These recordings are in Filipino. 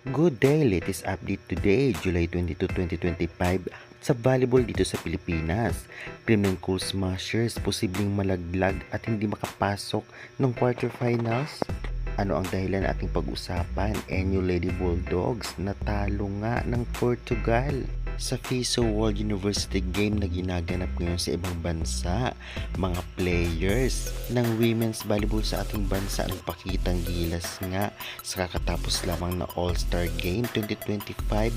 Good day, latest update today, July 22, 2025 sa volleyball dito sa Pilipinas. Premium Cool Smashers posibleng malaglag at hindi makapasok ng quarterfinals. Ano ang dahilan ating pag-usapan? NU Lady Bulldogs natalo nga ng Portugal sa FISO World University Game na ginaganap ngayon sa ibang bansa. Mga players ng women's volleyball sa ating bansa ang pakitang gilas nga sa kakatapos lamang na All-Star Game 2025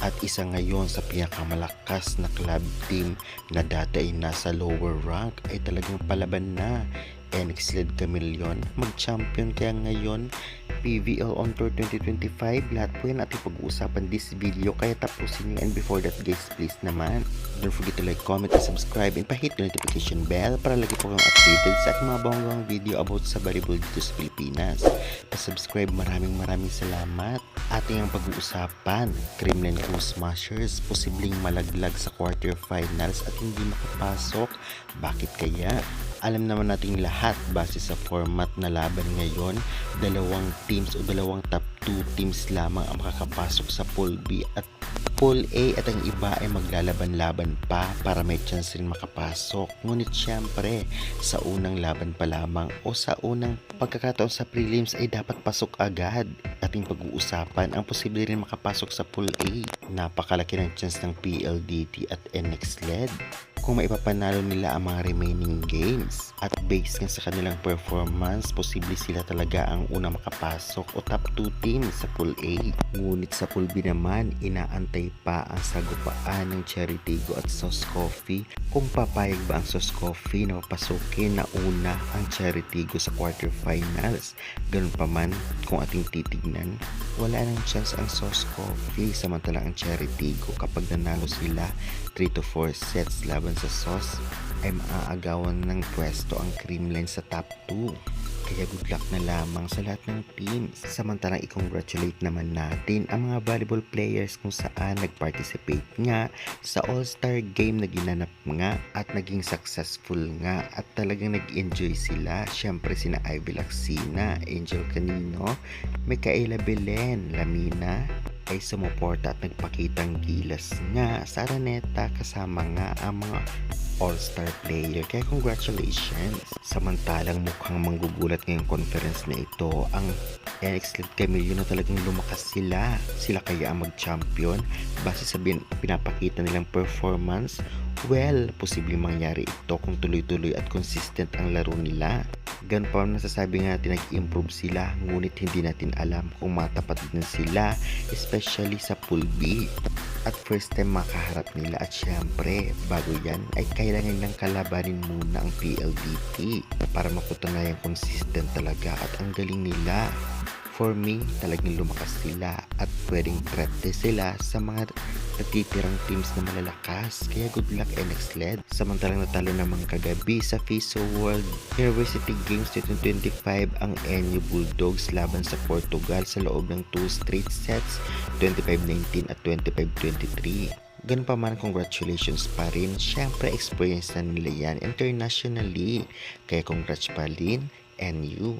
at isa ngayon sa pinakamalakas na club team na dati ay nasa lower rank ay talagang palaban na NX led Camillion mag-champion kaya ngayon PVL on Tour 2025 lahat po yan ating pag-uusapan this video kaya tapusin nyo. And before that guys please naman don't forget to like, comment, and subscribe and pa-hit the notification bell para lagi po kayong updated sa aking mga bonggang video about sa volleyball dito sa Pilipinas. Pa-subscribe maraming maraming salamat. Ating ang pag-uusapan Kremlin Crew Smashers posibleng malaglag sa quarterfinals at hindi makapasok. Bakit kaya alam naman nating lahat base sa format na laban ngayon, dalawang teams o dalawang top 2 teams lamang ang makakapasok sa Pool B at Pool A at ang iba ay maglalaban-laban pa para may chance rin makapasok. Ngunit syempre, sa unang laban pa lamang o sa unang pagkakataon sa prelims ay dapat pasok agad. Ating pag-uusapan ang posible rin makapasok sa Pool A. Napakalaki ng chance ng PLDT at NX LED kung maipapanalo nila ang mga remaining games. At based nga sa kanilang performance, posible sila talaga ang unang makapasok o top 2 team sa Pool A. Ngunit sa Pool B naman, inaantay pa ang sagupaan ng Cherry Tigo at Sauce Coffee kung papayag ba ang Sauce Coffee na papasukin na una ang Cherry Tigo sa quarterfinals. Ganun pa man, kung ating titignan, wala nang chance ang Sauce Coffee samantalang ang Cherry Tigo kapag nanalo sila 3 to 4 sets laban sa Sauce ay maaagawan ng pwesto ang Creamline sa top 2. Kaya good luck na lamang sa lahat ng teams. Samantalang i-congratulate naman natin ang mga volleyball players kung saan nag-participate nga sa All-Star Game na ginanap nga at naging successful nga at talagang nag-enjoy sila. Siyempre sina Ivy Laxina, Angel Canino, Micaela Belen, Lamina, ay sumuporta at nagpakitang gilas nga sa Araneta kasama nga ang mga all-star player. Kaya congratulations! Samantalang mukhang manggugulat ngayong conference na ito ang NX League Camillo na talagang lumakas sila. Sila kaya ang mag-champion base sa bin- pinapakita nilang performance. Well, posibleng mangyari ito kung tuloy-tuloy at consistent ang laro nila. Gan pa nasasabi nga natin nag-improve sila ngunit hindi natin alam kung matapat din sila especially sa pool B at first time makaharap nila. At syempre bago yan ay kailangan nilang kalabanin muna ang PLDT para mapatunayan consistent talaga at ang galing nila for me, talagang lumakas sila at pwedeng din sila sa mga natitirang teams na malalakas. Kaya good luck NX LED. Samantalang natalo naman kagabi sa FISO World University Games 2025 ang NU Bulldogs laban sa Portugal sa loob ng 2 straight sets 25-19 at 25-23. Ganun pa man, congratulations pa rin. Siyempre, experience na nila yan internationally. Kaya congrats pa rin, NU.